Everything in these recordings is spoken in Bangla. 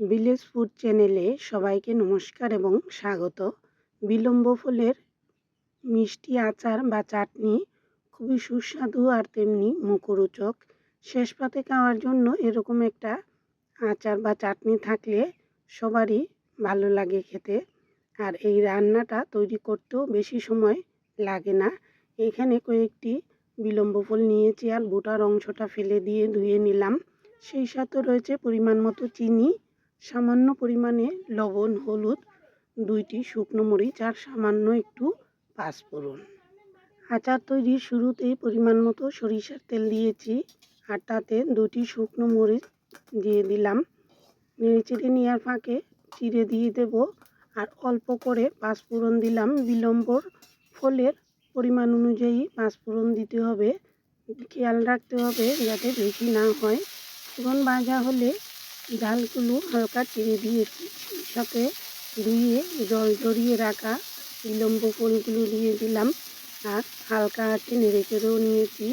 ভিলেজ ফুড চ্যানেলে সবাইকে নমস্কার এবং স্বাগত। বিলম্ব ফুলের মিষ্টি আচার বা চাটনি খুবই সুস্বাদু আর তেমনি মুখরোচক। শেষ পাতে খাওয়ার জন্য এরকম একটা আচার বা চাটনি থাকলে সবারই ভালো লাগে খেতে। আর এই রান্নাটা তৈরি করতেও বেশি সময় লাগে না। এখানে কয়েকটি বিলম্ব ফুল নিয়েছি আর বোটার অংশটা ফেলে দিয়ে ধুয়ে নিলাম। সেই সাথে রয়েছে পরিমাণ মতো চিনি সামান্য পরিমাণে লবণ, হলুদ, দুইটি শুকনো মরিচ আর সামান্য একটু পাঁচফোড়ন। আচার তৈরির শুরুতেই পরিমাণ মতো সরিষার তেল দিয়েছি আর তাতে দুটি শুকনো মরিচ দিয়ে দিলাম। নেড়ে চেড়ে নেওয়ার ফাঁকে চিড়ে দিয়ে দেব আর অল্প করে পাঁচফোড়ন দিলাম। বিলম্বর ফলের পরিমাণ অনুযায়ী পাঁচফোড়ন দিতে হবে। খেয়াল রাখতে হবে যাতে বেশি না হয়। ফোড়ন ভাজা হলে ডালগুলো হালকা চিড়ে দিয়ে সাথে ধুয়ে, জল ঝরিয়ে রাখা বিলম্ব ফুলগুলো দিয়ে দিলাম। আর হালকা আছে নেড়ে চেড়েও নিয়েছি।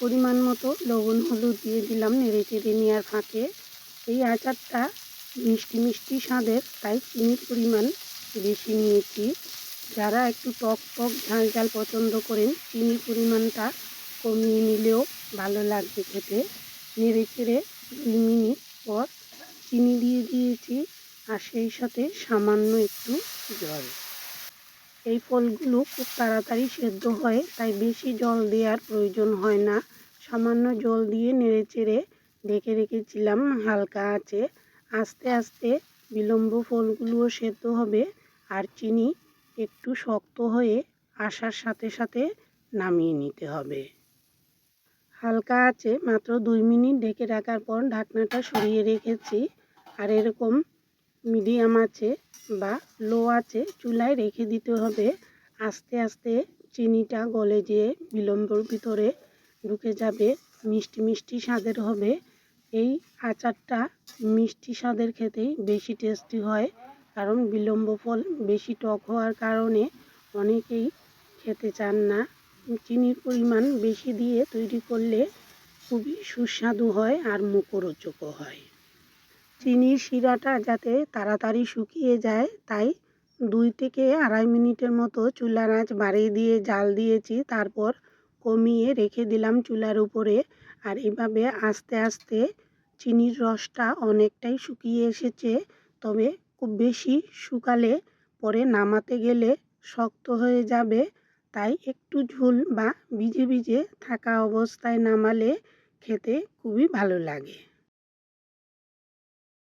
পরিমাণ মতো লবণ, হলুদ দিয়ে দিলাম নেড়ে চেড়ে নেওয়ার ফাঁকে। এই আচারটা মিষ্টি মিষ্টি স্বাদের, তাই চিনির পরিমাণ বেশি নিয়েছি। যারা একটু টক টক ঝাল ঝাল পছন্দ করেন, চিনির পরিমাণটা কমিয়ে নিলেও ভালো লাগবে খেতে। নেড়ে চেড়ে দুই মিনিট পর চিনি দিয়ে দিয়েছি আর সেই সাথে সামান্য একটু জল। এই ফলগুলো খুব তাড়াতাড়ি সেদ্ধ হয়, তাই বেশি জল দেওয়ার প্রয়োজন হয় না। সামান্য জল দিয়ে নেড়ে চেড়ে ঢেকে রেখেছিলাম, হালকা আছে। আস্তে আস্তে বিলম্ব ফলগুলোও সেদ্ধ হবে আর চিনি একটু শক্ত হয়ে আসার সাথে সাথে নামিয়ে নিতে হবে। হালকা আছে, মাত্র দুই মিনিট ঢেকে রাখার পর ঢাকনাটা সরিয়ে রেখেছি। আর এরকম মিডিয়াম আছে বা লো আছে, চুলায় রেখে দিতে হবে। আস্তে আস্তে চিনিটা গলে যেয়ে বিলম্বর ভিতরে ঢুকে যাবে। মিষ্টি মিষ্টি স্বাদের হবে। এই আচারটা মিষ্টি স্বাদের খেতেই বেশি টেস্টি হয়, কারণ বিলম্ব ফল বেশি টক হওয়ার কারণে অনেকেই খেতে চান না। চিনির পরিমাণ বেশি দিয়ে তৈরি করলে খুবই সুস্বাদু হয় আর মুখরোচকও হয়। চিনির শিরাটা যাতে তাড়াতাড়ি শুকিয়ে যায়, তাই দুই থেকে আড়াই মিনিটের মতো চুলার আঁচ বাড়িয়ে দিয়ে জাল দিয়েছি, তারপর কমিয়ে রেখে দিলাম চুলার উপরে। আর এভাবে আস্তে আস্তে চিনির রসটা অনেকটাই শুকিয়ে এসেছে, তবে খুব বেশি শুকালে পরে নামাতে গেলে শক্ত হয়ে যাবে, তাই একটু ঝোল বা ভিজে ভিজে থাকা অবস্থায় নামালে খেতে খুবই ভালো লাগে।